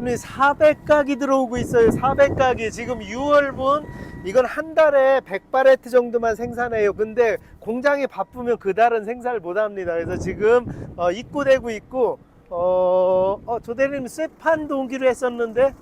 근데 400각이 들어오고 있어요. 400각이 지금 6월분 이건 한 달에 100바레트 정도만 생산해요. 근데 공장이 바쁘면 그 달은 생산을 못 합니다. 그래서 지금 어, 입고되고 있고 어, 어 조대리님 쇠판도 오기로 했었는데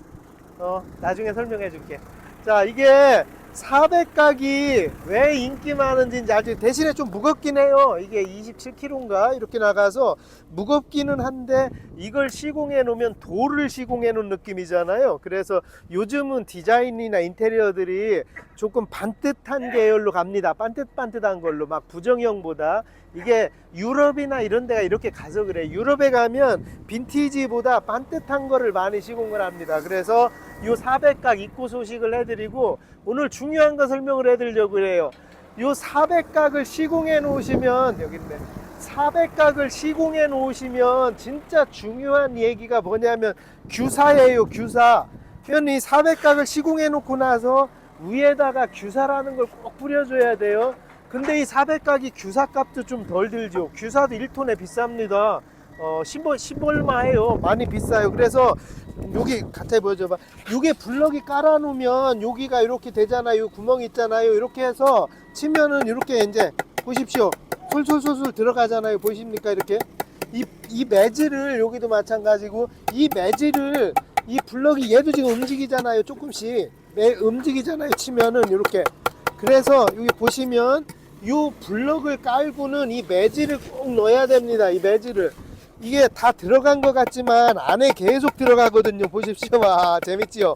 어, 나중에 설명해 줄게. 자, 이게 400각이 왜 인기 많은지 이제 아직 대신에 좀 무겁긴 해요. 이게 27kg인가 이렇게 나가서 무겁기는 한데 이걸 시공해 놓으면 돌을 시공해 놓은 느낌이잖아요. 그래서 요즘은 디자인이나 인테리어들이 조금 반듯한 계열로 갑니다. 반듯반듯한 걸로 막 부정형보다 이게 유럽이나 이런 데가 이렇게 가서 그래. 유럽에 가면 빈티지보다 반듯한 거를 많이 시공을 합니다. 그래서 요 400각 입고 소식을 해드리고 오늘 중요한 거 설명을 해드리려고 해요. 요 400각을 시공해 놓으시면 여기 있네. 400각을 시공해 놓으시면 진짜 중요한 얘기가 뭐냐면 규사예요, 규사. 현이 400각을 시공해 놓고 나서 위에다가 규사라는 걸 꼭 뿌려줘야 돼요. 근데 이 400각이 규사값도 좀 덜 들죠. 규사도 1톤에 비쌉니다. 어, 10월, 10얼마예요. 많이 비싸요. 그래서 여기 가까이 보여줘봐. 요게 블럭이 깔아놓으면 여기가 이렇게 되잖아요. 구멍 있잖아요. 이렇게 해서 치면은 이렇게 이제 보십시오. 솔솔솔솔 들어가잖아요. 보십니까? 이렇게. 이, 이 매질을 여기도 마찬가지고 이 매질을 이 블럭이 얘도 지금 움직이잖아요. 조금씩. 매, 움직이잖아요. 치면은 이렇게. 그래서 여기 보시면 이 블럭을 깔고는 이 매질을 꼭 넣어야 됩니다. 이 매질을. 이게 다 들어간 것 같지만 안에 계속 들어가거든요. 보십시오. 와, 재밌지요?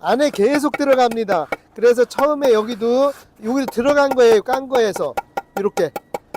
안에 계속 들어갑니다. 그래서 처음에 여기도 여기도 들어간 거예요. 깐 거에서 이렇게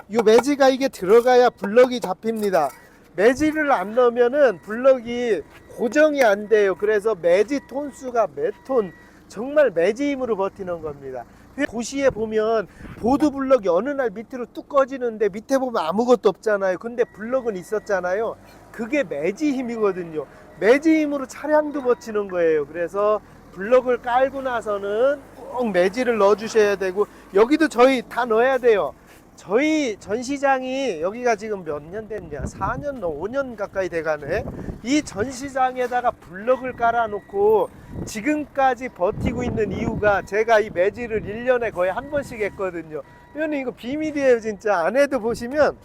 이 매지가 이게 들어가야 블럭이 잡힙니다. 매지를 안 넣으면은 블럭이 고정이 안 돼요. 그래서 매지 톤수가 몇 톤 정말 매지 힘으로 버티는 겁니다. 도시에 보면 보드 블럭이 어느 날 밑으로 뚝 꺼지는데 밑에 보면 아무것도 없잖아요. 근데 블럭은 있었잖아요. 그게 매지 힘이거든요. 매지 힘으로 차량도 버티는 거예요. 그래서 블럭을 깔고 나서는 꼭 매지를 넣어 주셔야 되고 여기도 저희 다 넣어야 돼요. 저희 전시장이 여기가 지금 몇 년 됐냐? 4년, 5년 가까이 돼가네. 이 전시장에다가 블럭을 깔아놓고 지금까지 버티고 있는 이유가 제가 이 매질을 1년에 거의 한 번씩 했거든요. 이거는 이거 비밀이에요, 진짜. 안에도 보시면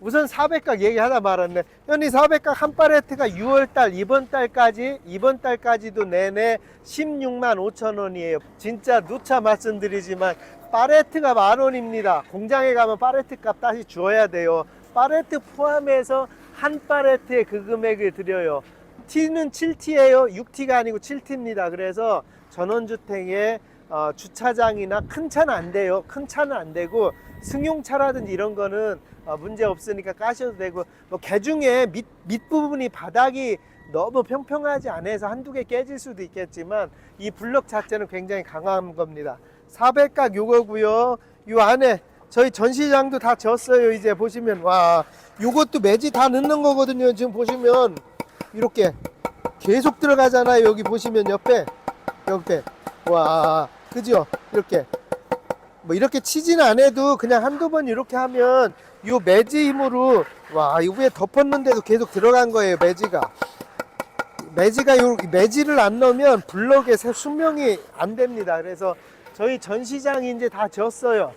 우선 400각 얘기하다 말았네. 현이 400각 한 팔레트가 6월달 이번 달까지 이번 달까지도 내내 16만 5천 원이에요. 진짜 누차 말씀드리지만 팔레트가 만 원입니다. 공장에 가면 팔레트 값 다시 줘야 돼요. 팔레트 포함해서 한 팔레트에 그 금액을 드려요. T는 7T예요. 6T가 아니고 7T입니다. 그래서 전원주택에 어, 주차장이나 큰 차는 안 돼요. 큰 차는 안 되고 승용차라든지 이런 거는 어, 문제 없으니까 까셔도 되고 뭐 개중에 밑, 밑부분이 바닥이 너무 평평하지 않아서 한두 개 깨질 수도 있겠지만 이 블럭 자체는 굉장히 강한 겁니다. 400각 요거고요. 요 안에 저희 전시장도 다 졌어요. 이제 보시면 와 요것도 매지 다 넣는 거거든요. 지금 보시면 이렇게 계속 들어가잖아요. 여기 보시면 옆에 옆에 와 그죠? 이렇게 뭐 이렇게 치진 않아도 그냥 한두 번 이렇게 하면 요 매지 힘으로 와, 이 위에 덮었는데도 계속 들어간 거예요, 매지가. 매지가 요 매지를 안 넣으면 블럭의 새 수명이 안 됩니다. 그래서 저희 전시장이 이제 다 졌어요.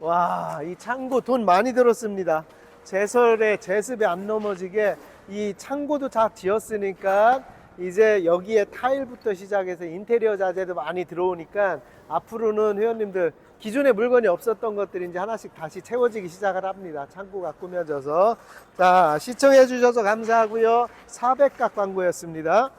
와, 이 창고 돈 많이 들었습니다. 제설에 제습에 안 넘어지게 이 창고도 다 지었으니까 이제 여기에 타일부터 시작해서 인테리어 자재도 많이 들어오니까 앞으로는 회원님들 기존에 물건이 없었던 것들이 이제 하나씩 다시 채워지기 시작을 합니다. 창고가 꾸며져서. 자, 시청해 주셔서 감사하고요. 400각 광고였습니다.